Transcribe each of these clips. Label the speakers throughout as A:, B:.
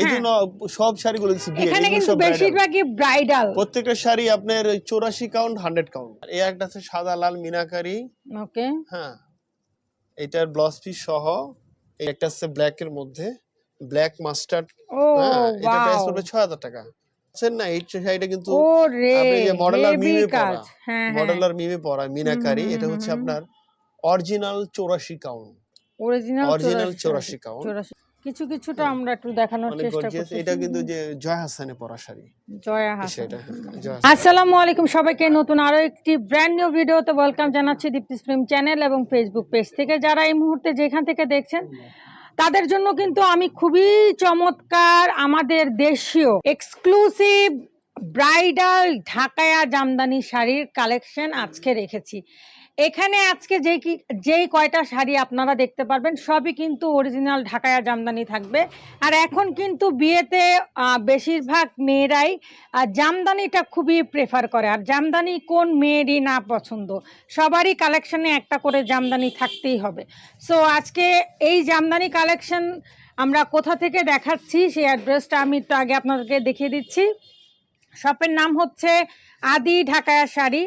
A: এই
B: হ্যাঁ।
A: জন্য সব শাড়িগুলো দেখছি বিয়ের,
B: এখানে কিন্তু বেশিরভাগই ব্রাইডাল
A: প্রত্যেকটা শাড়ি আপনার চৌরাশি কাউন্ট হান্ড্রেড কাউন্ট এই একটা আছে সাদা লাল মিনাকারি।
B: ওকে।
A: হ্যাঁ। এটার ব্লাউজ পিস সহ এই একটা আছে ব্ল্যাক এর মধ্যে ব্ল্যাক মাস্টার্ড
B: ও
A: হ্যাঁ এটা প্রাইস পড়বে ছয় হাজার টাকা। বুঝছেন না এই শাড়িটা কিন্তু আপনি যে মডেলার মিমে পরা
B: হ্যাঁ হ্যাঁ।
A: মডেলার মিমে পরা মিনাকারি এটা হচ্ছে আপনার অরিজিনাল চৌরাশি কাউন্ট
B: অরিজিনাল
A: অরিজিনাল চৌরাশি কাউন্ট
B: চৌরাশি। কিছু কিছুটা আমরা একটু দেখানোর চেষ্টা করছি।
A: এটা কিন্তু যে জয় হাসানে পরা শাড়ি
B: জয়া হাসান।
A: শাড়িটা হ্যাঁ, জয় হাসান।
B: আসসালামু আলাইকুম সবাইকে নতুন আরও একটি ব্র্যান্ড নিউ ভিডিওতে ওয়েলকাম জানাচ্ছি দীপ্তি ফিল্ম চ্যানেল এবং ফেসবুক পেজ থেকে। যারা এই মুহূর্তে যেখান থেকে দেখছেন তাদের জন্য কিন্তু আমি খুবই চমৎকার আমাদের দেশীয় এক্সক্লুসিভ ব্রাইডাল ঢাকায়া জামদানি শাড়ির কালেকশন আজকে রেখেছি। এখানে আজকে যেই কি যেই কয়টা শাড়ি আপনারা দেখতে পারবেন, সবই কিন্তু অরিজিনাল ঢাকায়া জামদানি থাকবে। আর এখন কিন্তু বিয়েতে বেশিরভাগ মেয়েরাই জামদানিটা খুবই প্রেফার করে। আর জামদানি কোন মেয়েরই না পছন্দ? সবারই কালেকশনে একটা করে জামদানি থাকতেই হবে। সো আজকে এই জামদানি কালেকশন আমরা কোথা থেকে দেখাচ্ছি, সেই অ্যাড্রেসটা আমি একটু আগে আপনাদেরকে দেখিয়ে দিচ্ছি। শপের নাম হচ্ছে Adi Dhakaiya sari.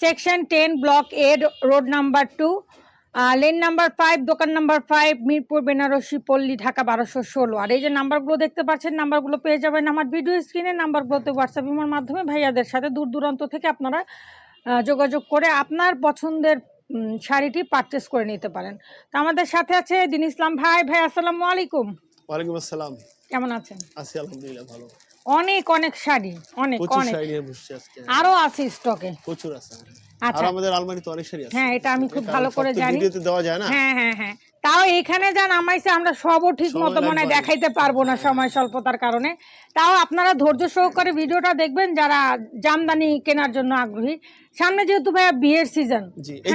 B: Section ten block A road number two lane number five দোকান নাম্বার ফাইভ মিরপুর বেনারসি পল্লী ঢাকা বারোশো ষোলো। আর এই যে নাম্বারগুলো দেখতে পাচ্ছেন নাম্বারগুলো পেয়ে যাবেন আমার ভিডিও স্ক্রিনে নাম্বারগুলোতে হোয়াটসঅ্যাপ ইমোর মাধ্যমে ভাইয়াদের সাথে দূর দূরান্ত থেকে আপনারা যোগাযোগ করে আপনার পছন্দের শাড়িটি পারচেস করে নিতে পারেন। তো আমাদের সাথে আছে দিন ইসলাম ভাই। ভাই আসসালামু আলাইকুম।
A: ওয়ালাইকুম আসসালাম।
B: কেমন আছেন?
A: আছি আলহামদুলিল্লাহ ভালো।
B: অনেক অনেক শাড়ি অনেক অনেক।
A: শাড়ি নিয়ে আজকে।
B: আরও আছে স্টকে
A: প্রচুর আছে।
B: আচ্ছা।
A: আর আমাদের আলমারিতে অনেক শাড়ি আছে।
B: হ্যাঁ এটা আমি খুব ভালো করে জানি।
A: ভিডিওতে দেওয়া যায় না?
B: হ্যাঁ হ্যাঁ হ্যাঁ। তাও এখানে যা নামাইছে আমরা সবও ঠিক মতো মনে হয় দেখাইতে পারব না সময় স্বল্পতার কারণে। তাও আপনারা ধৈর্য সহকারে ভিডিওটা দেখবেন যারা জামদানি কেনার জন্য আগ্রহী। সামনে যেহেতু ভাইয়া বিয়ের সিজন
A: জি এই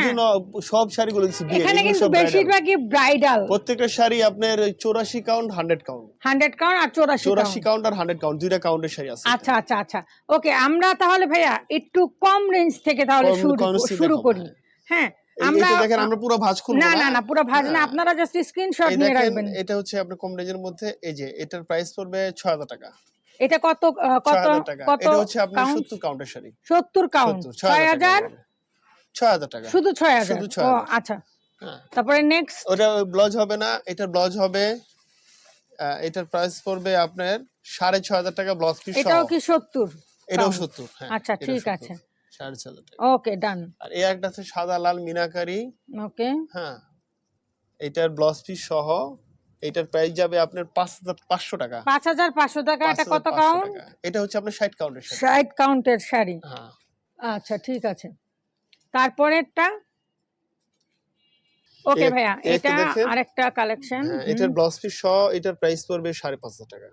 A: সব শাড়িগুলো বিয়ের,
B: এখানে কিন্তু বেশিরভাগই ব্রাইডাল
A: প্রত্যেকটা শাড়ি আপনার চৌরাশি count hundred count
B: hundred count আর চৌরাশি
A: চৌরাশি কাউন্ট আর হান্ড্রেড কাউন্ট দুইটা কাউন্টের শাড়ি আছে।
B: আচ্ছা আচ্ছা আচ্ছা। ওকে আমরা তাহলে ভাইয়া একটু কম রেঞ্জ থেকে তাহলে শুরু শুরু করি। হ্যাঁ আমরা
A: দেখেন আমরা পুরো ভাঁজ খুলবো
B: না না? না পুরো ভাজ না
A: হ্যাঁ।
B: আপনারা জাস্ট স্ক্রিনশট নিয়ে রাখবেন।
A: এটা হচ্ছে আপনার কম রেঞ্জের মধ্যে এই যে এটার প্রাইস পড়বে ছয় হাজার টাকা।
B: এটা কত কত কত
A: এটা হচ্ছে আপনার
B: count?
A: সত্তর কাউন্টের শাড়ি।
B: সত্তর কাউন্ট
A: সত্তর
B: ছয় হাজার
A: ছয় হাজার? টাকা।
B: শুধু ছয় হাজার?
A: শুধু ছয়
B: ও আচ্ছা।
A: হ্যাঁ।
B: তারপরে নেক্সট
A: ওটা ব্লাউজ হবে না এটার ব্লাউজ হবে এটার প্রাইস পড়বে আপনার সাড়ে ছয় হাজার টাকা ব্লাউজ পিস
B: এটাও কি সত্তর
A: এটাও
B: count?
A: সত্তর হ্যাঁ
B: আচ্ছা, ঠিক আছে।
A: সাড়ে ছয় হাজার টাকা।
B: ওকে ডান
A: আর এই একটা আছে সাদা লাল মিনাকারি।
B: ওকে
A: হ্যাঁ এটার ব্লাউজ পিস সহ এটার প্রাইস যাবে আপনার পাঁচ হাজার পাঁচশো টাকা।
B: পাঁচ হাজার পাঁচশো টাকা এটা কত কাউন্ট
A: এটা হচ্ছে আপনার ষাট কাউন্টের শাড়ি।
B: ষাট কাউন্টের শাড়ি।
A: হ্যাঁ।
B: আচ্ছা ঠিক আছে। তারপরেরটা? ওকে ভাইয়া এটা আরেকটা কালেকশন
A: হ্যাঁ, এটার ব্লাউজ পিস সহ এটার প্রাইস পড়বে সাড়ে পাঁচ হাজার টাকা।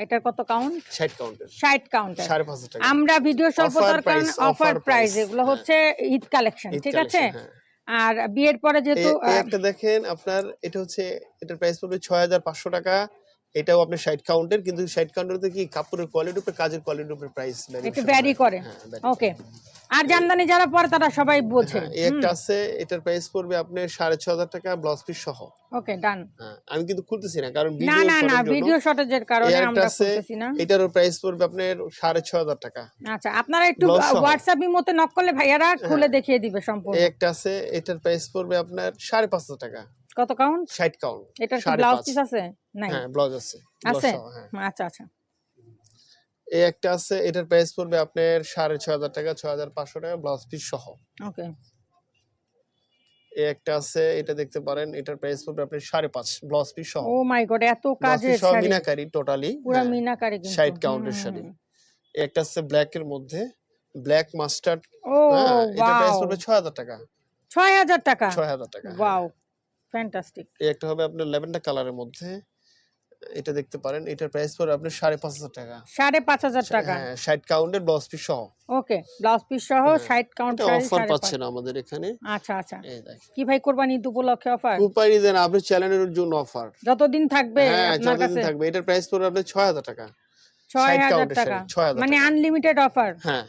B: এটার কত কাউন্ট
A: ষাট কাউন্টের
B: ষাট কাউন্টার
A: সাড়ে পাঁচ হাজার টাকা।
B: আমরা ভিডিও স্বল্পতার কারণে অফার প্রাইস এগুলো
A: হ্যাঁ।
B: হচ্ছে ঈদ কালেকশন ঠিক আছে?
A: হ্যাঁ।
B: আর বিয়ের পরে যেহেতু
A: একটা দেখেন আপনার এটা হচ্ছে এটার প্রাইস পড়বে ছয় হাজার পাঁচশো টাকা। এটাও আপনার ষাট কাউন্টের কিন্তু ষাট কাউন্টের কি কাপড়ের কোয়ালিটির উপরে কাজের কোয়ালিটির উপরে প্রাইস
B: একটু ভ্যারি করে। ওকে আর জামদানি যারা পরে তারা সবাই বোঝে
A: এই একটা আছে এটার প্রাইস পড়বে আপনার সাড়ে ছ হাজার টাকা ব্লাউজ পিস সহ।
B: ওকে ডান
A: হ্যাঁ, আমি কিন্তু খুলতেছি না কারণ
B: না
A: ভিডিও
B: না না ভিডিও শর্টেজের কারণে আমরা করতেছি না।
A: এটারও প্রাইস পড়বে আপনার সাড়ে ছ হাজার টাকা।
B: আচ্ছা আপনারা একটু
A: Blouse সহ।
B: হোয়াটসঅ্যাপ মতে নক করলে ভাইয়ারা খুলে দেখিয়ে দিবে সম্পূর্ণ।
A: একটা আছে এটার প্রাইস পড়বে আপনার সাড়ে পাঁচ হাজার টাকা।
B: কত কাউন্ট?
A: ষাট কাউন্ট।
B: এটার কি ব্লাউজ। পিস আছে? নাই।
A: হ্যাঁ ব্লাউজ আছে।
B: আছে?
A: হ্যাঁ।
B: আচ্ছা আচ্ছা।
A: এই একটা আছে এটার প্রাইস পড়বে আপনার সাড়ে ছ হাজার টাকা ছ হাজার পাঁচশো টাকা ব্লাউজ পিস সহ।
B: ওকে
A: এই একটা আছে এটা দেখতে পারেন এটার প্রাইস পড়বে আপনার সাড়ে পাঁচ ব্লাউজ পিস সহ।
B: ও মাই গড এত কাজের শাড়ি।
A: মিনাকারি টোটালি
B: পুরো মিনাকারি কিন্তু।
A: ষাট
B: হুম,
A: কাউন্টের শাড়ি। এই একটা আছে ব্ল্যাক এর মধ্যে ব্ল্যাক মাস্টার্ড
B: ও
A: হ্যাঁ এটা প্রাইস পড়বে ছয় হাজার টাকা।
B: ছয় হাজার টাকা?
A: ছয় হাজার টাকা হ্যাঁ।
B: ওয়াও ফ্যান্টাস্টিক
A: এই একটা হবে আপনার ল্যাভেন্ডার কালারের মধ্যে। এটা দেখতে পারেন এটার প্রাইস পড়বে আপনার সাড়ে পাঁচ হাজার টাকা।
B: সাড়ে পাঁচ হাজার টাকা।
A: হ্যাঁ ষাট কাউন্টের ব্লাউজ পিস সহ।
B: ওকে ব্লাউজ পিস সহ
A: হ্যাঁ,
B: ষাট কাউন্ট
A: অফার
B: সাড়ে পাঁচ।
A: পাচ্ছেন আমাদের এখানে।
B: আচ্ছা আচ্ছা। কি ভাই কোরবানি ঈদ উপলক্ষে অফার
A: কুপারি দেন আপনি চ্যানেলের জন্য অফার
B: যতদিন থাকবে
A: হ্যাঁ
B: আপনার
A: যতদিন
B: কাছে।
A: থাকবে এটার প্রাইস পড়বে আপনার ছয় হাজার টাকা।
B: ছয় হাজার টাকা। মানে আনলিমিটেড অফার
A: হ্যাঁ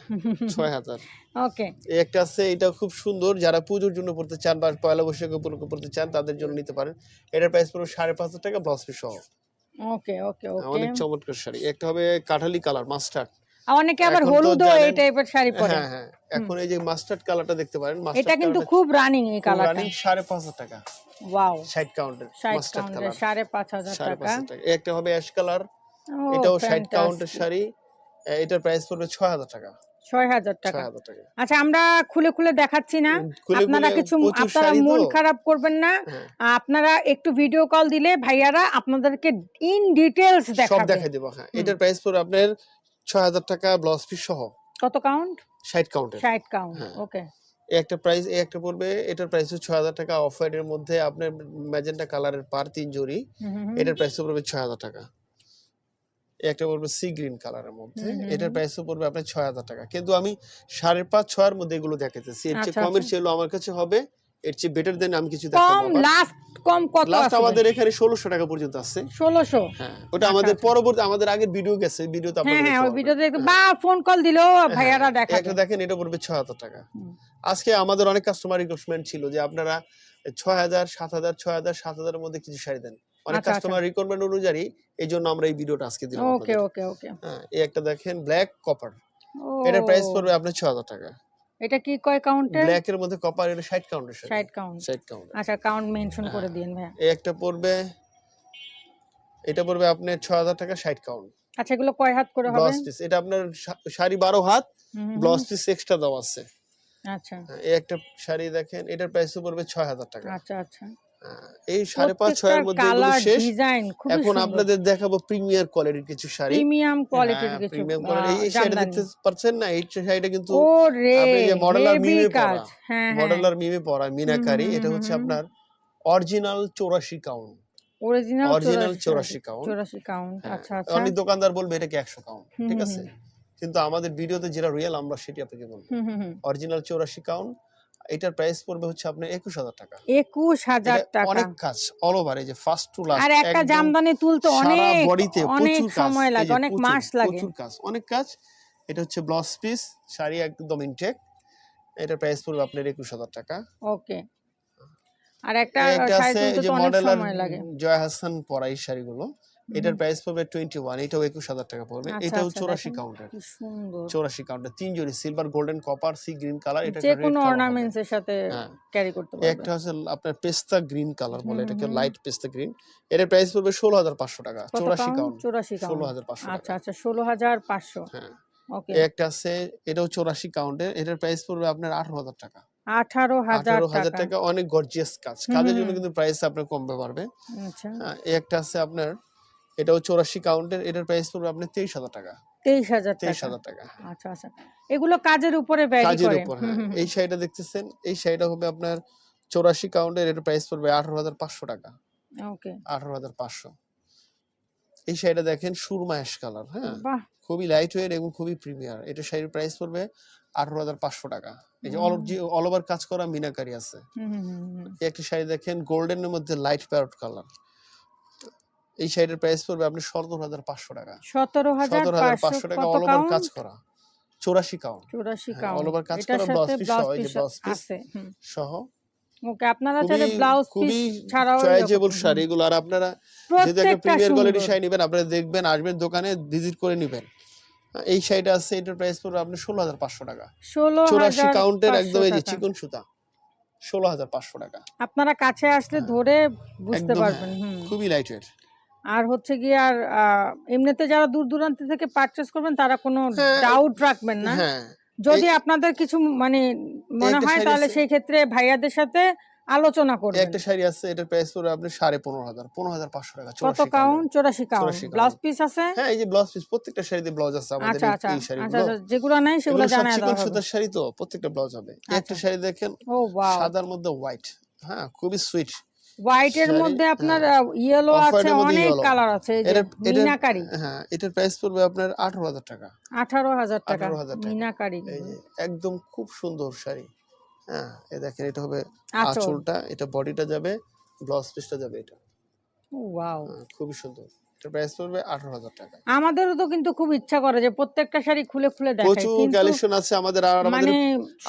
A: ছয় হাজার।
B: ওকে
A: একটা আছে এটা খুব সুন্দর। যারা পুজোর জন্য পড়তে চান বা পয়লা বৈশাখ উপলক্ষে পড়তে চান তাদের জন্য নিতে পারেন। এটার প্রাইস পড়বে সাড়ে পাঁচ হাজার টাকা ব্লাউজ পিস সহ
B: ওকে ওকে ওকে
A: অনেক চমৎকার শাড়ি। একটা হবে কাঠালি কালার মাস্টার্ড
B: অনেকে আবার হলুদও এই টাইপের শাড়ি পরে।
A: হ্যাঁ। হ্যাঁ এখন এই যে মাস্টার্ড কালারটা দেখতে পারেন
B: এটা কিন্তু খুব রানিং এই কালারটা
A: রানিং সাড়ে পাঁচ হাজার টাকা।
B: ওয়াও
A: ষাট কাউন্টের মাস্টার্ড কালার
B: সাড়ে পাঁচ হাজার
A: সাড়ে
B: টাকা।
A: একটা হবে অ্যাশ কালার এটাও ষাট
B: fantastic।
A: কাউন্টের শাড়ি। এটার প্রাইস পড়বে ছয় হাজার টাকা।
B: ছয় হাজার টাকা। আচ্ছা আমরা খুলে খুলে দেখাচ্ছি না। আপনারা কিছু আপনারা মন খারাপ করবেন না।
A: হ্যাঁ,
B: আপনারা একটু ভিডিও কল দিলে ভাইয়ারা আপনাদেরকে ইন ডিটেলস
A: সব দেখাই দেবো হ্যাঁ। এটার প্রাইস পড়বে আপনার ছয় হাজার টাকা ব্লাউজ পিস সহ।
B: কত কাউন্ট
A: ষাট কাউন্ট
B: ষাট কাউন্ট। ওকে
A: একটা প্রাইস এই একটা পড়বে এটার প্রাইস হচ্ছে ছয় হাজার টাকা। অফ হোয়াইটের মধ্যে আপনার ম্যাজেন্টা কালারের পার তিন জড়ি। এটার প্রাইস পড়বে ছয় হাজার টাকা। একটা পড়বে সি গ্রিন কালারের মধ্যে। এটার প্রাইস পড়বে আপনার ছয় হাজার টাকা। কিন্তু আমি সাড়ে পাঁচ ছয়ের মধ্যে এগুলো দেখাতেছি এর চেয়ে
B: আচ্ছা,
A: কমের
B: আচ্ছা।
A: চেয়ে আমার কাছে হবে। এর চেয়ে বেটার দেন আমি কিছু দেখাবো
B: লাস্ট কম কত
A: লাস্ট আমাদের এখানে টাকা পর্যন্ত আছে। হ্যাঁ ওটা
B: আচ্ছা,
A: আমাদের। পরবর্তী আমাদের আগের ভিডিও গেছে ভিডিওতে
B: হ্যাঁ
A: আপনারা
B: হ্যাঁ ওই ভিডিওতে
A: হ্যাঁ।
B: বা ফোন কল
A: হ্যাঁ,
B: ভাইয়ারা
A: দেখেন এটা পড়বে ছয় হাজার টাকা। আজকে আমাদের অনেক কাস্টমার রিকোয়েস্টমেন্ট ছিল যে আপনারা ছয় হাজার সাত হাজার ছয় হাজার সাত হাজারের মধ্যে কিছু শাড়ি দেন। অনেক
B: আচ্ছা, আচ্ছা।
A: কাস্টমার রিকোয়ারমেন্ট অনুযায়ী এই জন্য আমরা এই ভিডিওটা আজকে দিলাম
B: ওকে ওকে ওকে
A: হ্যাঁ এই একটা দেখেন ব্ল্যাক কপার এটার প্রাইস পড়বে আপনার ছয় হাজার টাকা।
B: এটা কি কয় কাউন্টের
A: ব্ল্যাক এর মধ্যে কপার এটা ষাট কাউন্টের শাড়ি
B: ষাট কাউন্ট
A: ষাট কাউন্টের
B: আচ্ছা কাউন্ট মেনশন করে
A: হ্যাঁ।
B: দিন ভাইয়া।
A: এই একটা পড়বে এটা পড়বে আপনার ছয় হাজার টাকা ষাট কাউন্ট
B: আচ্ছা এগুলো কয় হাত করে হবে?
A: ব্লাউজ পিস এটা আপনার শাড়ি বারো হাত
B: হুম, হুম,
A: ব্লাউজ পিস এক্সট্রা দেওয়া আছে।
B: আচ্ছা।
A: হ্যাঁ, এই একটা শাড়ি দেখেন এটার প্রাইস পড়বে ছয় হাজার টাকা।
B: আচ্ছা আচ্ছা।
A: এই সাড়ে পাঁচ ছয়ের মধ্যে শেষ। এখন আপনাদের দেখাবো প্রিমিয়ার কোয়ালিটির কিছু শাড়ি।
B: প্রিমিয়াম কোয়ালিটির কিছু।
A: প্রিমিয়াম কোয়ালিটি এই
B: জামদানি।
A: দেখতে পাচ্ছেন না? এই শাড়িটা কিন্তু আপনি যে মডেলার মিমে পরা,
B: হ্যাঁ হ্যাঁ।
A: মডেলার মিমে পরা মিনাকারি এটা হচ্ছে আপনার অরিজিনাল চৌরাশি কাউন্ট
B: অরিজিনাল
A: অরিজিনাল চৌরাশি কাউন্ট
B: চৌরাশি কাউন্ট
A: হ্যাঁ,
B: আচ্ছা আচ্ছা।
A: অনেক দোকানদার বলবে এটাকে একশো কাউন্ট ঠিক আছে? কিন্তু আমাদের ভিডিওতে যেটা রিয়েল আমরা সেটি আপনাকে বলব। অরিজিনাল চৌরাশি কাউন্ট এটার প্রাইস পড়বে হচ্ছে আপনার একুশ হাজার টাকা।
B: একুশ হাজার টাকা।
A: অনেক কাজ অল ওভার এই যে ফার্স্ট টু লাস্ট
B: আর একটা জামদানি তুলতে অনেক
A: বডিতে
B: অনেক সময় লাগে অনেক মাস লাগে।
A: প্রচুর কাজ অনেক কাজ। এটা হচ্ছে ব্লাউজ পিস শাড়ি একদম ইনটেক এটার প্রাইস পড়বে আপনার একুশ হাজার টাকা।
B: ওকে আর একটা শাড়ি তুলতে তো অনেক সময় লাগে।
A: জয় হাসান পরাই শাড়িগুলো। এটার প্রাইস পড়বে টোয়েন্টি ওয়ান এটাও একুশ হাজার টাকা পড়বে।
B: আচ্ছা,
A: এটাও
B: আচ্ছা,
A: চৌরাশি। কাউন্টার
B: কি সুন্দর।
A: চৌরাশি কাউন্টার তিন জড়ি silver golden copper sea green colour এটা
B: যে কোনো অর্নামেন্টস এর সাথে ক্যারি করতে পারবে।
A: একটা হচ্ছে আপনার পেস্তা গ্রিন কালার বলে এটাকে লাইট পেস্তা গ্রিন এটার প্রাইস পড়বে ষোলো হাজার পাঁচশো টাকা চৌরাশি
B: কাউন্ট চৌরাশি
A: ষোলো হাজার পাঁচশো
B: আচ্ছা আচ্ছা ষোলো হাজার পাঁচশো।
A: হ্যাঁ।
B: ওকে
A: একটা আছে এটাও চৌরাশি কাউন্টের এটার প্রাইস পড়বে আপনার আঠারো হাজার টাকা।
B: আঠারো হাজার টাকা।
A: অনেক গর্জিয়াস কাজ। কাজের জন্য কিন্তু প্রাইস আপনার কমবে পারবে
B: আচ্ছা।
A: হ্যাঁ একটা আছে আপনার এটাও চৌরাশি কাউন্টের এটার প্রাইস পড়বে আপনার তেইশ হাজার টাকা।
B: তেইশ হাজার
A: তেইশ
B: টাকা।
A: হাজার টাকা
B: আচ্ছা আচ্ছা। এগুলো কাজের উপরে
A: কাজের উপর হ্যাঁ। এই শাড়িটা দেখতেছেন এই শাড়িটা হবে আপনার চৌরাশি কাউন্টের এটার প্রাইস পড়বে আঠারো হাজার পাঁচশো টাকা।
B: ওকে।
A: আঠারো হাজার পাঁচশো। এই শাড়িটা দেখেন সুরমা অ্যাশ কালার হ্যাঁ। খুবই লাইট ওয়েট এবং খুবই প্রিমিয়ার এটা শাড়ির প্রাইস পড়বে আঠারো হাজার পাঁচশো টাকা। এই যে অল অল ওভার কাজ করা মিনাকারি আছে। একটা শাড়ি দেখেন গোল্ডেনের মধ্যে লাইট প্যারট কালার এই শাড়ির প্রাইস পড়বে আপনি সতেরো হাজার পাঁচশো টাকা।
B: সতেরো হাজার পাঁচশো
A: টাকা অল ওভার কাজ করা। চৌরাশি কাউন্ট
B: চৌরাশি
A: হ্যাঁ,
B: কাউন্ট
A: all over কাজ করা
B: ব্লাউজ
A: সহ, এই যে
B: পিস আছে হুম।
A: সহ।
B: ওকে আপনারা
A: খুবই
B: ব্লাউজ পিস ছাড়াও
A: চয়েজেবল
B: এরকম-
A: শাড়ি এগুলো আর আপনারা যেহেতু একটা প্রিমিয়ার কোয়ালিটি শাড়ি নেবেন আপনারা দেখবেন আসবেন দোকানে ভিজিট করে নেবেন। এই শাড়িটা আছে এটার প্রাইস পড়বে আপনি ষোলো হাজার পাঁচশো টাকা।
B: ষোলো
A: চৌরাশি কাউন্টের একদম এই যে চিকন সুতা ষোলো হাজার পাঁচশো টাকা।
B: আপনারা কাছে আসলে
A: হ্যাঁ।
B: ধরে বুঝতে
A: হ্যাঁ,
B: পারবেন
A: খুবই লাইট ওয়েট
B: আর হচ্ছে কি আর এমনিতে যারা দূর দূরান্ত থেকে পারচেস করবেন তারা কোনো
A: হ্যাঁ,
B: ডাউট রাখবেন না।
A: হ্যাঁ।
B: যদি আপনাদের কিছু মানে মনে হয় তাহলে সেই ক্ষেত্রে ভাইয়াদের সাথে আলোচনা করবেন।
A: একটা শাড়ি আছে এটার প্রাইস পড়বে আপনি সাড়ে পনেরো হাজার পনেরো হাজার পাঁচশো টাকা
B: কত কাউন্ট?
A: কাউন্ট।
B: চৌরাশি কাউন্ট। ব্লাউজ পিস আছে?
A: হ্যাঁ এই যে ব্লাউজ পিস প্রত্যেকটা শাড়িতে ব্লাউজ আছে আমাদের
B: আচ্ছা
A: এই-
B: আচ্ছা। আচ্ছা আচ্ছা যেগুলো নাই সেগুলো জানাই
A: চিকন সুতার শাড়ি তো প্রত্যেকটা ব্লাউজ হবে। একটা। শাড়ি দেখেন সাদার মধ্যে হোয়াইট হ্যাঁ খুবই সুইট
B: হোয়াইট এর মধ্যে আপনার
A: হ্যাঁ।
B: ইয়েলো আছে
A: এর মধ্যে
B: অনেক কালার আছে মিনাকারি।
A: হ্যাঁ এটার প্রাইস পড়বে আপনার আঠারো হাজার টাকা।
B: আঠারো হাজার টাকা
A: 18,000 টাকা।
B: মিনাকারি।
A: একদম খুব সুন্দর শাড়ি। হ্যাঁ এ দেখেন এটা হবে
B: আঁচল।
A: আঁচলটা এটা বডিটা যাবে ব্লাউজ পিসটা যাবে এটা।
B: ওয়াও।
A: হ্যাঁ, খুবই সুন্দর। প্রাইস পড়বে আঠারো হাজার টাকা।
B: আমাদেরও তো কিন্তু খুব ইচ্ছা করে যে প্রত্যেকটা শাড়ি খুলে খুলে দেখাই
A: প্রচুর কালেকশন আছে আমাদের আর আমাদের
B: মানে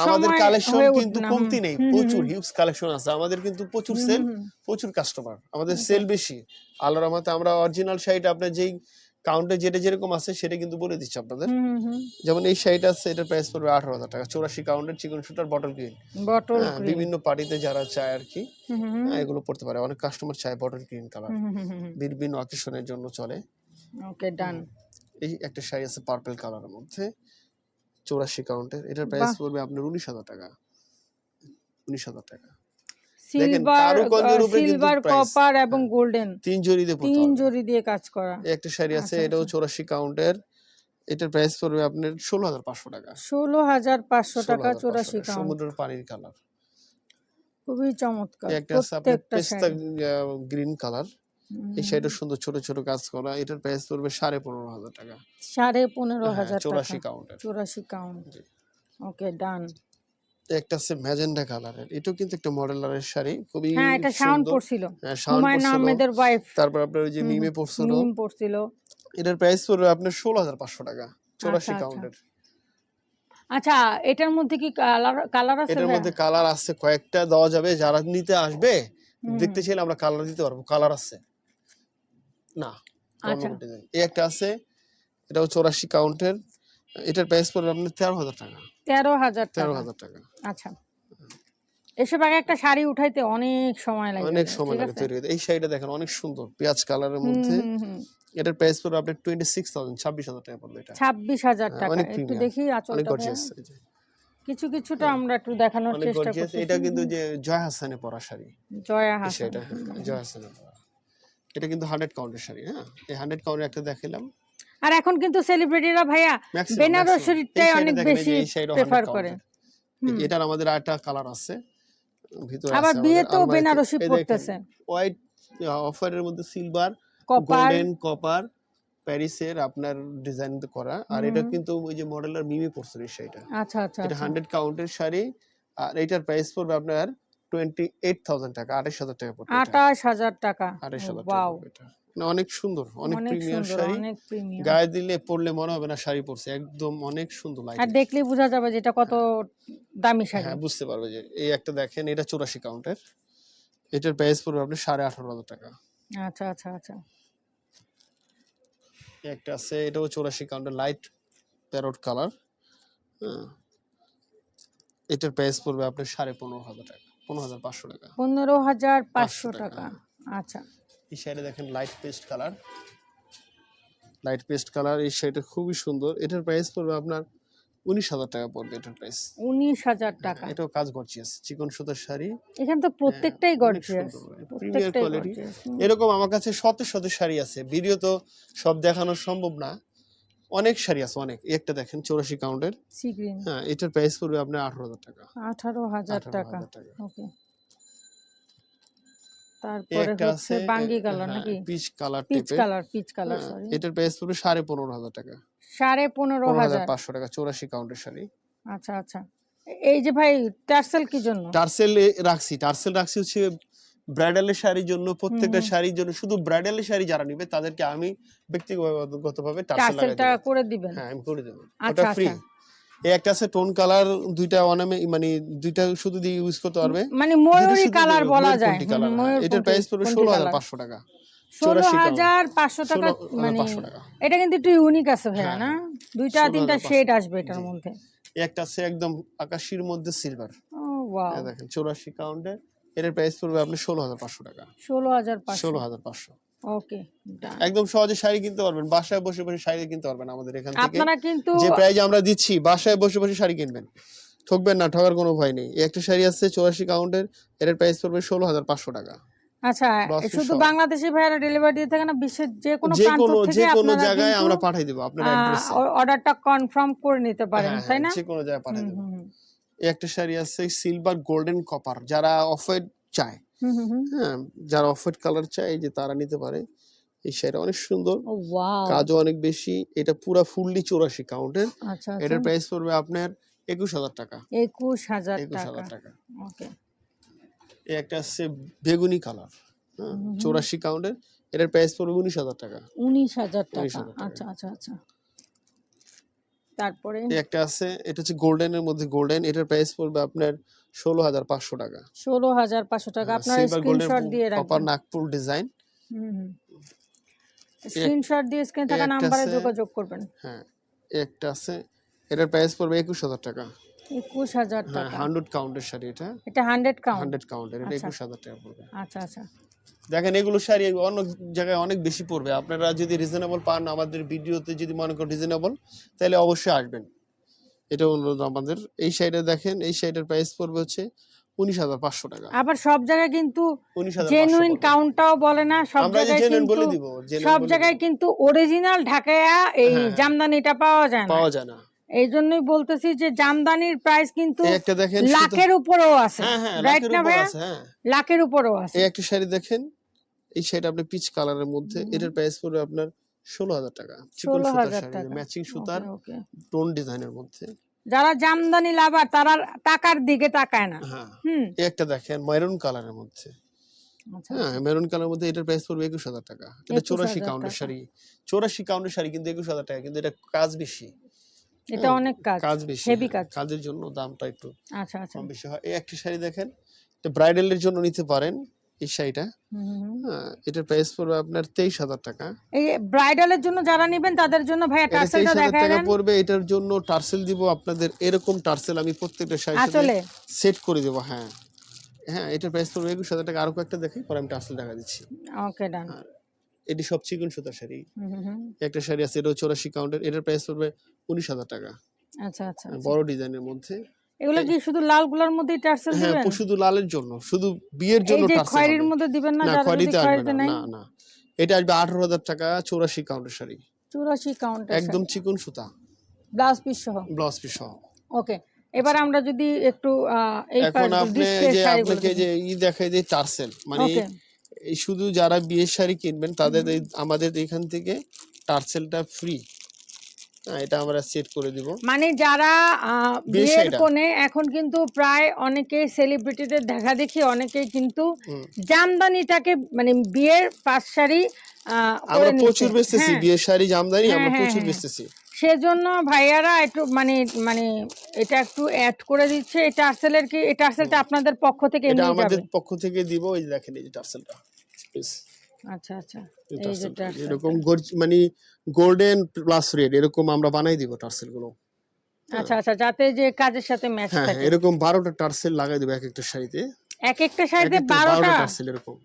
A: আমাদের কালেকশন কিন্তু কমতি নেই প্রচুর হিউজ কালেকশন আছে। আমাদের কিন্তু প্রচুর সেল। প্রচুর কাস্টমার আমাদের সেল বেশি। আল্লাহর রহমতে আমরা অরিজিনাল শাড়িটা আপনার যেই কাউন্টে যেটা যেরকম আছে সেটা কিন্তু বলে দিচ্ছি আপনাদের। যেমন এই শাড়িটা আছে এটার প্রাইস পড়বে আঠারো হাজার টাকা। চৌরাশি কাউন্টের চিকন শুটার বটল গ্রিন
B: বটল
A: বিভিন্ন পার্টিতে যারা চায় আর কি। হ্যাঁ, এগুলো পড়তে পারে। অনেক কাস্টমার চায় বটল গ্রিন কালার। বিভিন্ন অকেশনের জন্য চলে।
B: ওকে ডান
A: এই একটা শাড়ি আছে পার্পল কালারের মধ্যে। চৌরাশি কাউন্টের এটার প্রাইস পড়বে আপনার উনিশ হাজার টাকা। উনিশ হাজার টাকা।
B: সিলভার সিলভার কপার এবং
A: হ্যাঁ।
B: গোল্ডেন
A: তিন জড়ি দিয়ে
B: তিন। জড়ি দিয়ে কাজ করা।
A: একটা শাড়ি আছে
B: আচ্ছা,
A: এটাও
B: আচ্ছা।
A: চৌরাশি কাউন্টের। এটার প্রাইস পড়বে আপনার ষোলো হাজার পাঁচশো টাকা।
B: ষোলো হাজার পাঁচশো টাকা
A: 16,500
B: চৌরাশি
A: টাকা।
B: কাউন্ট।
A: সমুদ্রের পানির কালার
B: খুবই চমৎকার
A: একটা আপনার পেস্তা গ্রিন কালার এই শাড়িটা সুন্দর ছোট ছোট কাজ করা। এটার প্রাইস পড়বে সাড়ে পনেরো হাজার টাকা।
B: সাড়ে পনেরো হাজার
A: হ্যাঁ, চৌরাশি
B: টাকা।
A: কাউন্টের।
B: চৌরাশি কাউন্ট। ওকে ডান
A: একটা আছে ম্যাজেন্ডা কালারের। এটাও কিন্তু একটা মডেলারের শাড়ি খুবই
B: হ্যাঁ এটা
A: সুন্দর।
B: পড়ছিল
A: হ্যাঁ,
B: হুমায়ুন আহমেদের ওয়াইফ
A: তারপর আপনার ওই যে
B: হুম,
A: পড়ছিল
B: মিম পড়ছিল
A: এটার প্রাইস পড়বে আপনার ষোলো হাজার পাঁচশো টাকা চৌরাশি
B: আচ্ছা।
A: কাউন্টের।
B: আচ্ছা এটার মধ্যে কি কালার কালার আছে
A: এটার মধ্যে কালার আছে কয়েকটা দেওয়া যাবে যারা নিতে আসবে দেখতে চাইলে আমরা কালার দিতে পারব কালার আছে। না
B: আচ্ছা।
A: এই একটা আছে এটাও চৌরাশি কাউন্টের। এটার প্রাইস পড়বে আপনার তেরো হাজার টাকা।
B: তেরো হাজার
A: তেরো হাজার টাকা।
B: আচ্ছা। এসব আগে একটা শাড়ি উঠাইতে অনেক সময় লাগে
A: অনেক সময় লাগে তৈরি হতে এই শাড়িটা দেখেন অনেক সুন্দর। পেঁয়াজ কালারের মধ্যে। এটার প্রাইস পড়বে আপনার টোয়েন্টি সিক্স থাউজেন্ড ছাব্বিশ হাজার টাকা পড়বে এটা।
B: ছাব্বিশ হাজার
A: হ্যাঁ,
B: টাকা। একটু দেখি আঁচলটা কিছু কিছুটা আমরা একটু দেখানোর চেষ্টা করছি।
A: এটা কিন্তু যে জয় হাসানে পরা শাড়ি।
B: জয়া হাসান।
A: শাড়িটা হ্যাঁ, জয় হাসানে পরা। এটা কিন্তু হান্ড্রেড কাউন্টের শাড়ি হ্যাঁ। এই হান্ড্রেড কাউন্টের একটা দেখালাম
B: আর এখন কিন্তু সেলিব্রিটিরা ভাইয়া বেনারসিটাই অনেক বেশি প্রেফার করে।
A: এটার আমাদের আরেকটা কালার আছে। ভিতরে
B: আবার বিয়েতেও বেনারসি
A: পড়তেছে হোয়াইট অফ হোয়াইটের মধ্যে সিলভার গোল্ডেন কপার প্যারিসের আপনার ডিজাইন করা। আর এটা কিন্তু ওই যে মডেলার মিমি পড়ছে এই শাড়িটা।
B: আচ্ছা আচ্ছা
A: এটা
B: আচ্ছা।
A: হান্ড্রেড কাউন্টের শাড়ি। আর এটার প্রাইস পড়বে আপনার টোয়েন্টি এইট থাউজেন্ড টাকা আঠাশ হাজার টাকা পড়বে এটা।
B: আটাশ হাজার টাকা।
A: আঠাশ হাজার টাকা
B: ওয়াও
A: না, অনেক সুন্দর অনেক প্রিমিয়াম শাড়ি। গায়ে দিলে পরলে মনে হবে না শাড়ি পরছে একদম অনেক সুন্দর লাগে
B: আর দেখলেই বোঝা যাবে যে এটা কত দামি শাড়ি।
A: হ্যাঁ বুঝতে পারবে যে এই একটা দেখেন এটা চৌরাশি কাউন্টের। এটার প্রাইস পড়বে সাড়ে আঠারো টাকা।
B: আচ্ছা আচ্ছা আচ্ছা।
A: একটা আছে এটাও চৌরাশি কাউন্টের লাইট প্যারট কালার হ্যাঁ। এটার প্রাইস পড়বে আপনার পনেরো হাজার টাকা পনেরো হাজার পাঁচশো টাকা।
B: পনেরো হাজার পাঁচশো
A: টাকা।
B: টাকা। আচ্ছা।
A: এই শাড়িটা দেখেন light paste colour light paste colour এই শাড়িটা খুবই সুন্দর। এটার প্রাইস পড়বে আপনার উনিশ হাজার টাকা পড়বে এটার প্রাইস
B: উনিশ হাজার টাকা।
A: এটাও কাজ গর্জিয়াস চিকন সুতার শাড়ি।
B: এখানে তো প্রত্যেকটাই গর্জিয়াস
A: প্রিমিয়ার
B: প্রত্যেকটাই
A: কোয়ালিটি এরকম আমার কাছে শত শত শাড়ি আছে। ভিডিও তো সব দেখানো সম্ভব না। অনেক শাড়ি আছে অনেক। একটা দেখেন চৌরাশি কাউন্টের
B: সি গ্রিন
A: হ্যাঁ এটার প্রাইস পড়বে আপনার আঠারো হাজার টাকা।
B: আঠারো হাজার টাকা। ওকে তারপরে
A: একটা
B: হচ্ছে
A: আছে
B: বাঙ্গি কালার নাকি?
A: পিচ কালার
B: পিচ
A: টাইপের
B: কালার পিচ কালার সরি
A: এটার প্রাইস পড়বে সাড়ে পনেরো হাজার টাকা।
B: সাড়ে পনেরো
A: পনেরো হাজার
B: হাজার।
A: পাঁচশো টাকা চৌরাশি কাউন্টের শাড়ি।
B: আচ্ছা আচ্ছা। এই যে ভাই টার্সেল কি জন্য?
A: টার্সেল রাখছি টার্সেল রাখছি হচ্ছে ব্রাইডালের শাড়ির জন্য প্রত্যেকটা
B: হুম।
A: শাড়ির জন্য শুধু ব্রাইডালের শাড়ি যারা নিবে তাদেরকে আমি ব্যক্তিগতভাবে টার্সেল লাগাই
B: টার্সেলটা
A: দেবো।
B: করে দিবেন?
A: হ্যাঁ আমি করে দেবো।
B: আচ্ছা,
A: ওটা ফ্রি
B: আচ্ছা।
A: এই একটা আছে টোন কালার দুইটা অনামে মানে দুইটা শুধু দিয়ে ইউজ করতে পারবে।
B: মানে ময়ূরী কালার বলা যায়।
A: এটার প্রাইস পড়বে ষোলো হাজার পাঁচশো টাকা।
B: ষোলো হাজার পাঁচশো টাকা মানে
A: পাঁচশো টাকা।
B: এটা কিন্তু একটু ইউনিক আছে ভাইয়া
A: হ্যাঁ,
B: না। দুইটা তিনটা শেড আসবে এটার মধ্যে।
A: একটা আছে একদম আকাশির মধ্যে সিলভার দেখেন চৌরাশি কাউন্টে এটার প্রাইস পড়বে আপনি ষোলো হাজার পাঁচশো টাকা।
B: ষোলো হাজার
A: ষোলো হাজার পাঁচশো।
B: ওকে
A: একদম সহজে শাড়ি কিনতে পারবেন বাসায় বসে বসে শাড়ি কিনতে পারবেন আমাদের এখান থেকে।
B: আপনারা কিন্তু
A: যে প্রাইজ আমরা দিচ্ছি বাসায় বসে বসে শাড়ি কিনবেন। ঠকবেন না ঠকার কোনো ভয় নেই। একটা শাড়ি আছে চৌরাশি কাউন্টের এটার প্রাইস পড়বে ষোলো হাজার পাঁচশো টাকা।
B: আচ্ছা শুধু। বাংলাদেশি ভাইয়ারা ডেলিভারি দিয়ে থাকে না বিশ্বের যে কোনো প্রান্ত
A: কোনো যে কোনো জায়গায় আমরা পাঠাই দেবো আপনার অ্যাড্রেসে
B: অর্ডারটা কনফার্ম করে নিতে পারেন তাই না?
A: যে কোনো জায়গায়
B: হুম,
A: দেবো। একটা শাড়ি আছে সিলভার গোল্ডেন কপার যারা অফ হোয়াইট চায়।
B: হুম, হুম, হুম।
A: হ্যাঁ যারা অফ হোয়াইট কালার চায় যে তারা নিতে পারে। এই শাড়িটা অনেক সুন্দর।
B: ও ওয়াও।
A: কাজও অনেক বেশি। এটা পুরা ফুললি চৌরাশি কাউন্টের।
B: আচ্ছা
A: এটার
B: আচ্ছা
A: প্রাইস পড়বে আপনার একুশ হাজার টাকা।
B: একুশ হাজার
A: একুশ
B: টাকা
A: হাজার টাকা।
B: ওকে।
A: এই একটা আছে বেগুনি কালার। হ্যাঁ
B: হুম
A: কাউন্টের। এটার প্রাইস পড়বে উনিশ হাজার টাকা।
B: উনিশ হাজার টাকা। আচ্ছা আচ্ছা আচ্ছা। তারপরে?
A: একটা আছে এটা হচ্ছে গোল্ডেনের মধ্যে গোল্ডেন এটার প্রাইস পড়বে আপনার ষোলো হাজার পাঁচশো টাকা।
B: ষোলো হাজার পাঁচশো টাকা। আপনারা
A: সিলভার
B: স্ক্রিনশট দিয়ে রাখবেন।
A: নাগপুর ডিজাইন
B: স্ক্রিনশট দিয়ে স্ক্রিন থাকা নাম্বারে যোগাযোগ করবেন।
A: হ্যাঁ একটা আছে। এটার প্রাইস পড়বে একুশ হাজার টাকা।
B: একুশ হাজার
A: হ্যাঁ
B: টাকা।
A: হান্ড্রেড কাউন্টের শাড়ি এটা।
B: এটা হান্ড্রেড কাউন্ট
A: হান্ড্রেড কাউন্টের এটা
B: আচ্ছা।
A: একুশ হাজার টাকা পড়বে।
B: আচ্ছা আচ্ছা।
A: দেখেন এগুলো শাড়ি অন্য জায়গায় অনেক বেশি পড়বে। আপনারা যদি রিজনেবল পান আমাদের ভিডিওতে যদি মনে করেন রিজনেবল তাহলে অবশ্যই আসবেন। এটা অনুরোধ আমাদের। এই শাড়িটা দেখেন এই শাড়িটার প্রাইস পড়বে হচ্ছে উনিশ হাজার পাঁচশো টাকা।
B: আবার সব জায়গায় কিন্তু জেনুইন কাউন্টটাও বলে না সব জায়গায় কিন্তু সব জায়গায় কিন্তু অরিজিনাল ঢাকায়া এই
A: হ্যাঁ।
B: জামদানিটা পাওয়া যায় না।
A: পাওয়া যায় না।
B: এই জন্যই বলতেছি যে জামদানির প্রাইস কিন্তু
A: একটা দেখেন
B: লাখের উপরেও আছে।
A: হ্যাঁ হ্যাঁ
B: রাইট
A: লাখের
B: না ভাইয়া? লাখের উপরেও আছে।
A: এই একটা শাড়ি দেখেন এই শাড়িটা আপনি পিচ কালারের মধ্যে এটার প্রাইস পড়বে আপনার ষোলো হাজার টাকা।
B: ষোলো হাজার টাকা।
A: ম্যাচিং সুতার। টোন ডিজাইনের মধ্যে।
B: যারা জামদানি লাভার তারা টাকার দিকে তাকায় না।
A: হ্যাঁ।
B: হুম।
A: একটা দেখেন মেরুন কালারের মধ্যে।
B: আচ্ছা
A: হ্যাঁ মেরুন কালারের মধ্যে এটার প্রাইস পড়বে একুশ হাজার টাকা। এটা
B: 21,000
A: চৌরাশি কাউন্টের শাড়ি। চৌরাশি কাউন্টের শাড়ি কিন্তু একুশ হাজার টাকা কিন্তু এটা কাজ বেশি।
B: এটা অনেক কাজ
A: কাজ বেশি
B: হেভি
A: হ্যাঁ,
B: কাজ।
A: কাজের জন্য দামটা একটু
B: আচ্ছা আচ্ছা।
A: কম বেশি হয়। এই একটা শাড়ি দেখেন এটা ব্রাইডালের জন্য নিতে পারেন। এই শাড়িটা। হ্যাঁ এটার প্রাইস পড়বে আপনার তেইশ হাজার টাকা।
B: এই ব্রাইডালের জন্য যারা নেবেন তাদের জন্য ভাইয়া
A: এটা
B: টার্সেলটা দেখায়
A: টাকা পড়বে এটার জন্য টার্সেল দিব আপনাদের এরকম টার্সেল আমি প্রত্যেকটা শাড়ির সেট করে দেবো হ্যাঁ। হ্যাঁ এটার প্রাইস পড়বে একুশ হাজার টাকা। আরও কয়েকটা দেখি পরে আমি টার্সেল দেখা দিচ্ছি।
B: ওকে ডান
A: এটি সব চিকন সুতার শাড়ি। একটা শাড়ি আছে এটাও চৌরাশি কাউন্টের এটার প্রাইস পড়বে উনিশ হাজার টাকা।
B: আচ্ছা আচ্ছা আচ্ছা।
A: বড় ডিজাইনের মধ্যে।
B: এগুলো কি শুধু লালগুলোর মধ্যেই টার্সেল
A: হ্যাঁ শুধু লালের জন্য শুধু বিয়ের
B: এই
A: জন্য
B: যে খয়েরির মধ্যে দিবেন না
A: না
B: যারা
A: খয়েরিতে আসবে না না এটা আসবে আঠারো হাজার টাকা চৌরাশি কাউন্টের শাড়ি।
B: চুরাশি কাউন্টার
A: একদম চিকন সুতা।
B: ব্লাউজ পিস সহ?
A: ব্লাউজ পিস সহ।
B: ওকে এবার আমরা যদি একটু এই
A: এখন আপনি যে আপনাকে যে ই দেখাই যে টার্সেল মানে এই শুধু যারা বিয়ের শাড়ি কিনবেন তাদের আমাদের এখান থেকে টার্সেলটা ফ্রি এটা আমরা সেট করে দিব।
B: মানে যারা
A: বিয়ের
B: কোণে এখন কিন্তু প্রায় অনেকেই সেলিব্রিটিদের দেখা দেখি অনেকেই কিন্তু জামদানিটাকে মানে বিয়ের পাঁচ শাড়ি
A: আমরা প্রচুর বেচতেছি
B: হ্যাঁ,
A: বিয়ের শাড়ি জামদানি
B: হ্যাঁ,
A: আমরা
B: হ্যাঁ,
A: প্রচুর। বেচতেছি।
B: সেজন্য ভাইয়ারা একটু মানে মানে এটা একটু অ্যাড করে দিচ্ছে। এই টার্সেলের কি এই টার্সেলটা আপনাদের পক্ষ থেকে
A: এটা আমাদের পক্ষ থেকে দিব এই দেখেন এই টার্সেলটা।
B: আচ্ছা আচ্ছা।
A: এই
B: যে
A: এরকম মানে গোল্ডেন প্লাস রেড এরকম আমরা বানাই দিব টার্সেলগুলো
B: আচ্ছা আচ্ছা যাতে যে কাজের সাথে ম্যাচ
A: হ্যাঁ হ্যাঁ
B: থাকে।
A: এরকম বারোটা টার্সেল লাগাই দেবো এক একটা শাড়িতে
B: এক একটা শাড়িতে
A: এক একটা
B: বারোটা
A: টার্সেল এরকম।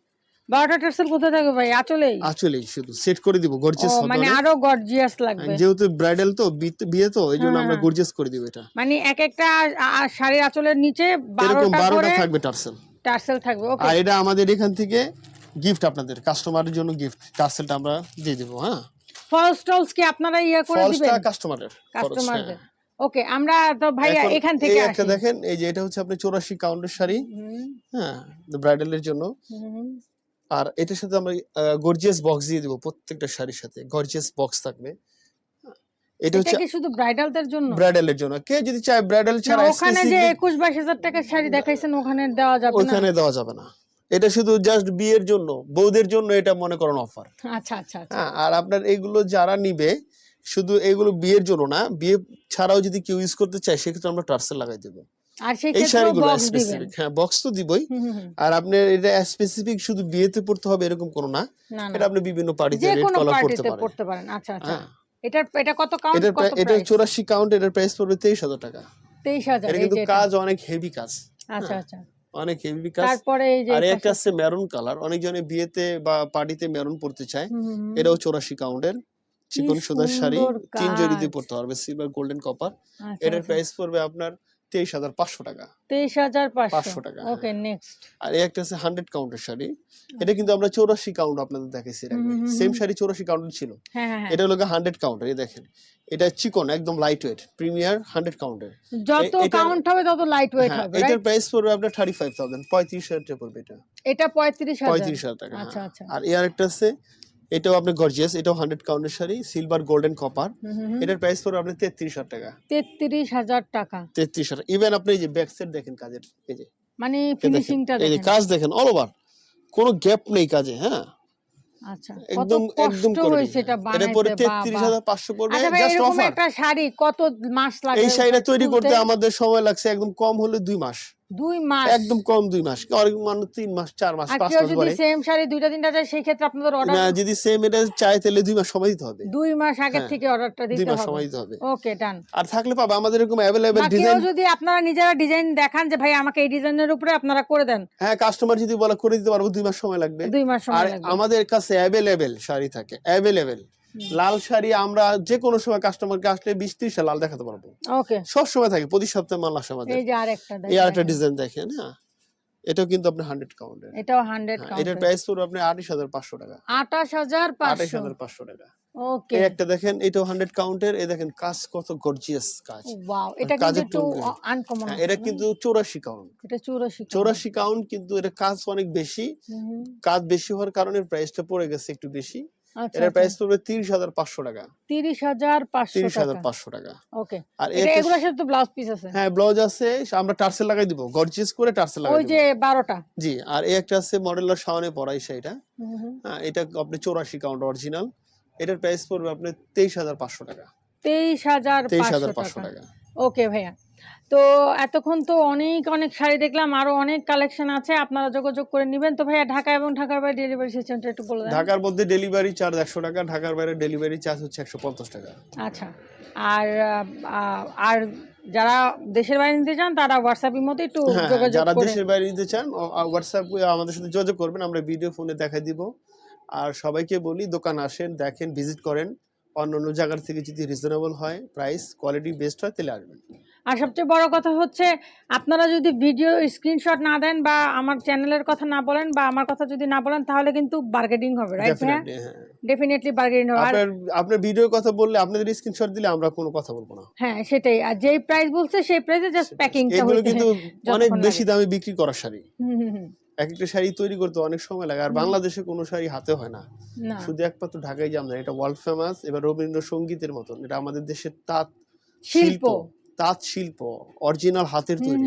B: বারোটা টার্সেল কোথায় থাকবে ভাই? আচলেই?
A: আচলেই শুধু সেট করে দিব গর্জিয়াস হবে
B: মানে আরও গর্জিয়াস লাগবে।
A: যেহেতু ব্রাইডাল তো বিয়ে- তো এই জন্য
B: হ্যাঁ,
A: আমরা
B: হ্যাঁ।
A: গর্জিয়াস করে দিব এটা।
B: মানে এক একটা শাড়ির আঁচলের নিচে
A: এরকম
B: বারোটা
A: বারোটা
B: করে
A: থাকবে টার্সেল।
B: টার্সেল থাকবে ওকে
A: আর এটা আমাদের এখান থেকে গিফট আপনাদের কাস্টমারের জন্য গিফট টার্সেলটা আমরা দিয়ে দেবো হ্যাঁ?
B: ফলস টলস কি আপনারা ইয়ে করে
A: ফলসটা
B: দিবেন?
A: কাস্টমারের
B: কাস্টমারদের ওকে আমরা তো ভাইয়া এখান থেকে আসি।
A: দেখেন এই যে এটা হচ্ছে আপনার চৌরাশি কাউন্টের শাড়ি হ্যাঁ ব্রাইডালের জন্য।
B: হুম, হুম।
A: আর এটার সাথে আমরা গর্জিয়াস বক্স দিয়ে দিব প্রত্যেকটা শাড়ির সাথে গর্জিয়াস বক্স থাকবে। এটা হচ্ছে
B: কি শুধু ব্রাইডালদের জন্য?
A: ব্রাইডালের জন্য। কে যদি চায় ব্রাইডাল ছাড়া
B: ওখানে যে
A: specific
B: একুশ বাইশ হাজার টাকার শাড়ি দেখাইছেন ওখানে দেওয়া যাবে না।
A: ওখানে দেওয়া যাবে না। এটা শুধু জাস্ট বিয়ের জন্য বউদের জন্য এটা মনে করেন অফার
B: আচ্ছা আচ্ছা আচ্ছা।
A: হ্যাঁ আর আপনার এইগুলো যারা নিবে শুধু এগুলো বিয়ের জন্য না বিয়ে ছাড়াও যদি কেউ ইউজ করতে চায় সেক্ষেত্রে আমরা টার্সেল লাগাই দেবো।
B: আর সেই
A: শাড়িগুলো স্পেসিফিক হ্যাঁ বক্স তো দিবই।
B: হুম, হুম, হুম।
A: আর আপনার এটা স্পেসিফিক শুধু বিয়েতে পড়তে হবে এরকম কোনো না এটা আপনি বিভিন্ন পার্টিতে রেড কলার করতে
B: পার্টিতে
A: পারেন।
B: পড়তে পারেন। আচ্ছা আচ্ছা।
A: হ্যাঁ।
B: এটা এটা কত কাউন্ট কত
A: এটা
B: প্রাইস
A: চৌরাশি কাউন্ট এটার প্রাইস পড়বে তেইশ হাজার টাকা। এটা কিন্তু কাজ অনেক হেভি কাজ।
B: আচ্ছা আচ্ছা।
A: অনেক হেভি কাজ।
B: তারপরে এই যে
A: আর একটা আছে মেরুন কালার অনেকজনে বিয়েতে বা পার্টিতে মেরুন পড়তে চায়। এটাও চৌরাশি কাউন্টের চিকন সুতার শাড়ি। তিন জড়ি দিয়ে
B: পরতে
A: পড়তে পারবে সিলভার গোল্ডেন কপার
B: আচ্ছা,
A: এটার
B: আচ্ছা।
A: প্রাইস পড়বে আপনার তেইশ হাজার পাঁচশো টাকা।
B: তেইশ হাজার পাঁচশো।
A: টাকা, হ্যাঁ।
B: ওকে নেক্সট
A: আর এই একটা আছে হান্ড্রেড কাউন্টের শাড়ি। এটা কিন্তু আমরা চৌরাশি কাউন্ট আপনাদের
B: হুম,
A: সেম শাড়ি চৌরাশি কাউন্টের ছিল।
B: হ্যাঁ হ্যাঁ হ্যাঁ।
A: এটা হলো হান্ড্রেড কাউন্টার এই দেখেন। এটা চিকন একদম লাইট ওয়েট প্রিমিয়ার হান্ড্রেড কাউন্টের
B: যত কাউন্ট হবে তত লাইট ওয়েট হবে
A: এটার প্রাইস পড়বে আপনার থার্টি ফাইভ থাউজেন্ড পঁয়ত্রিশ হাজার টাকা পড়বে এটা।
B: এটা পঁয়ত্রিশ হাজার।
A: পঁয়ত্রিশ হাজার টাকা
B: আচ্ছা
A: হ্যাঁ।
B: আচ্ছা
A: আর এর একটা আছে এটাও আপনি গর্জিয়াস এটাও হান্ড্রেড কাউন্টের শাড়ি সিলভার গোল্ডেন কপার। এটার প্রাইস পড়বে আপনার তেত্রিশ হাজার টাকা।
B: তেত্রিশ হাজার টাকা।
A: তেত্রিশ হাজার। ইভেন আপনি এই যে ব্যাক সাইড দেখেন কাজের এই যে।
B: মানে ফিনিশিংটা
A: এই যে কাজ দেখেন অল ওভার কোনো গ্যাপ নেই কাজে হ্যাঁ।
B: আচ্ছা
A: একদম একদম করে
B: এটা
A: পরে পড়বে
B: আচ্ছা
A: জাস্ট অফার
B: একটা শাড়ি কত মাস লাগে
A: এই শাড়িটা তৈরি করতে আমাদের সময় লাগছে একদম কম হলে দুই মাস।
B: দুই মাস।
A: একদম কম দুই মাস। অনেক মানুষ তিন মাস চার মাস পাঁচ মাস
B: যদি সেম শাড়ি দুইটা তিনটা চায় সেই ক্ষেত্রে আপনাদের
A: না
B: অর্ডার
A: যদি সেম এটা চাই তাহলে দুই মাস সময় দিতে হবে।
B: দুই মাস আগের
A: হ্যাঁ,
B: থেকে অর্ডারটা
A: দুই মাস
B: হবে।
A: সময় দিতে হবে।
B: ওকে ডান
A: আর থাকলে পাবে আমাদের এরকম অ্যাভেলেবেল ডিজাইন
B: যদি আপনারা নিজেরা ডিজাইন দেখান যে ভাই আমাকে এই ডিজাইনের উপরে আপনারা করে দেন।
A: হ্যাঁ কাস্টমার যদি বলে করে দিতে পারব দুই মাস সময় লাগবে।
B: দুই মাস সময় লাগবে।
A: আমাদের কাছে অ্যাভেলেবেল শাড়ি থাকে অ্যাভেলেবেল লাল শাড়ি আমরা যে কোনো সময় কাস্টমারকে আসলে বিশ লাল দেখাতে পারব। সব সময় থাকে প্রতি সপ্তাহে মাল আসে আমাদের।
B: এই আরেকটা
A: ডিজাইন দেখেন হ্যাঁ? এটাও কিন্তু আপনার হান্ড্রেড কাউন্টের
B: এটাও
A: হ্যাঁ, এটার প্রাইস পড়বে আপনি আঠাশ হাজার পাঁচশো টাকা।
B: আঠাশ হাজার
A: আঠাশ
B: পাঁচশো
A: হাজার পাঁচশো টাকা।
B: ওকে।
A: এই একটা দেখেন এটাও হান্ড্রেড কাউন্টের এই দেখেন কাজ কত গর্জিয়াস কাজ।
B: ওয়াও এটা কিন্তু আনকমন
A: হ্যাঁ, এটা কিন্তু চৌরাশি কাউন্ট
B: এটা চৌরাশি
A: চৌরাশি কাউন্ট কিন্তু এটা কাজ অনেক বেশি। কাজ বেশি হওয়ার কারণে প্রাইসটা পড়ে গেছে একটু বেশি। এটার প্রাইস পড়বে তিরিশ হাজার পাঁচশো টাকা।
B: তিরিশ হাজার পাঁচশো
A: তিরিশ হাজার
B: টাকা
A: পাঁচশো টাকা।
B: ওকে।
A: আর
B: এটা এগুলোর সাথে তো ব্লাউজ পিস আছে।
A: হ্যাঁ ব্লাউজ আছে আমরা টার্সেল লাগাই দিব গর্জিয়াস করে টার্সেল লাগাই
B: ওই যে বারোটা।
A: জি আর এই একটা আছে মডেলার শাওনে পরাই সেটা হ্যাঁ এটা আপনি চৌরাশি কাউন্ট অরিজিনাল এটার প্রাইস পড়বে আপনি তেইশ হাজার পাঁচশো টাকা।
B: তেইশ হাজার
A: তেইশ হাজার
B: পাঁচশো
A: পাঁচশো
B: টাকা।
A: টাকা।
B: ওকে ভাইয়া। তো এতক্ষণ তো অনেক অনেক শাড়ি দেখলাম আরও অনেক কালেকশন আছে আপনারা যোগাযোগ করে নেবেন। তো ভাইয়া ঢাকা এবং ঢাকার বাইরে ডেলিভারি সিস্টেমটা একটু বলে দেন।
A: ঢাকার মধ্যে ডেলিভারি চার্জ একশো টাকা ঢাকার বাইরে ডেলিভারি চার্জ হচ্ছে একশো পঞ্চাশ টাকা।
B: আচ্ছা। আর আর যারা দেশের বাইরে নিতে চান তারা হোয়াটসঅ্যাপের মধ্যে একটু
A: হ্যাঁ
B: যোগাযোগ
A: যারা দেশের বাইরে নিতে চান হোয়াটসঅ্যাপ আমাদের সাথে যোগাযোগ করবেন আমরা ভিডিও ফোনে দেখাই দিব। আর সবাইকে বলি দোকান আসেন দেখেন ভিজিট করেন। অন্য অন্য জায়গার থেকে যদি রিজনেবল হয় প্রাইস কোয়ালিটি বেস্ট হয় তাহলে আসবেন।
B: আর সবচেয়ে বড় কথা হচ্ছে আপনারা যদি ভিডিও স্ক্রিনশট না দেন বা আমার চ্যানেলের কথা না বলেন বা আমার কথা যদি না বলেন তাহলে কিন্তু বার্গেনিং হবে রাইট
A: হ্যাঁ।
B: ডেফিনেটলি বার্গেনিং হবে।
A: আপনার আপনার ভিডিওর কথা বললে আপনাদের স্ক্রিনশট দিলে আমরা কোনো কথা বলব না।
B: হ্যাঁ সেটাই। আর যেই প্রাইস বলছে সেই প্রাইসে জাস্ট প্যাকিংটা
A: এগুলো
B: হইতে
A: কিন্তু অনেক বেশি দামে বিক্রি করা শাড়ি।
B: হুম।
A: এক একটা শাড়ি তৈরি করতে অনেক সময় লাগে আর বাংলাদেশে কোনো শাড়ি হাতে হয় না। শুধু একমাত্র ঢাকায় জাম না এটা ওয়ার্ল্ড ফেমাস এবার রবীন্দ্রসঙ্গীতের মতন এটা আমাদের দেশের তাঁত
B: শিল্প।
A: তাঁত শিল্প অরিজিনাল হাতের তৈরি।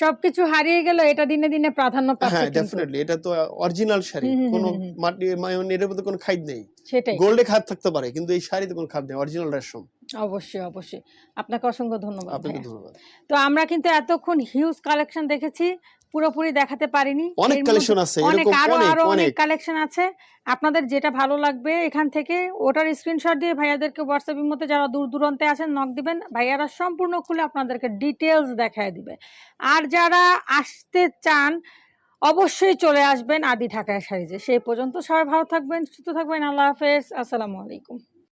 B: সবকিছু হারিয়ে গেল এটা দিনে দিনে প্রাধান্য পাচ্ছে
A: হ্যাঁ
B: কিন্তু।
A: ডেফিনেটলি এটা তো অরিজিনাল শাড়ি। কোনো। মাটি মানে এটার মধ্যে কোনো খাদ নেই।
B: সেটাই।
A: গোল্ডে খাদ থাকতে পারে কিন্তু এই শাড়িতে কোনো খাদ নেই অরিজিনাল রেশম।
B: অবশ্যই অবশ্যই। আপনাকে অসংখ্য ধন্যবাদ
A: আপনাকে ধন্যবাদ।
B: তো আমরা কিন্তু এতক্ষণ হিউজ কালেকশন দেখেছি। পুরোপুরি দেখাতে পারিনি।
A: অনেক কালেকশন আছে
B: অনেক আরও আরও
A: অনেক।
B: কালেকশন আছে। আপনাদের যেটা ভালো লাগবে এখান থেকে ওটার স্ক্রিনশট দিয়ে ভাইয়াদেরকে হোয়াটসঅ্যাপের মধ্যে যারা দূর দূরান্তে আছেন নক দিবেন। ভাইয়ারা সম্পূর্ণ খুলে আপনাদেরকে ডিটেলস দেখায় দিবে। আর যারা আসতে চান অবশ্যই চলে আসবেন আদি ঢাকায় সাইজে সেই পর্যন্ত সবাই ভালো থাকবেন সুস্থ থাকবেন আল্লাহ হাফেজ আসসালামু আলাইকুম।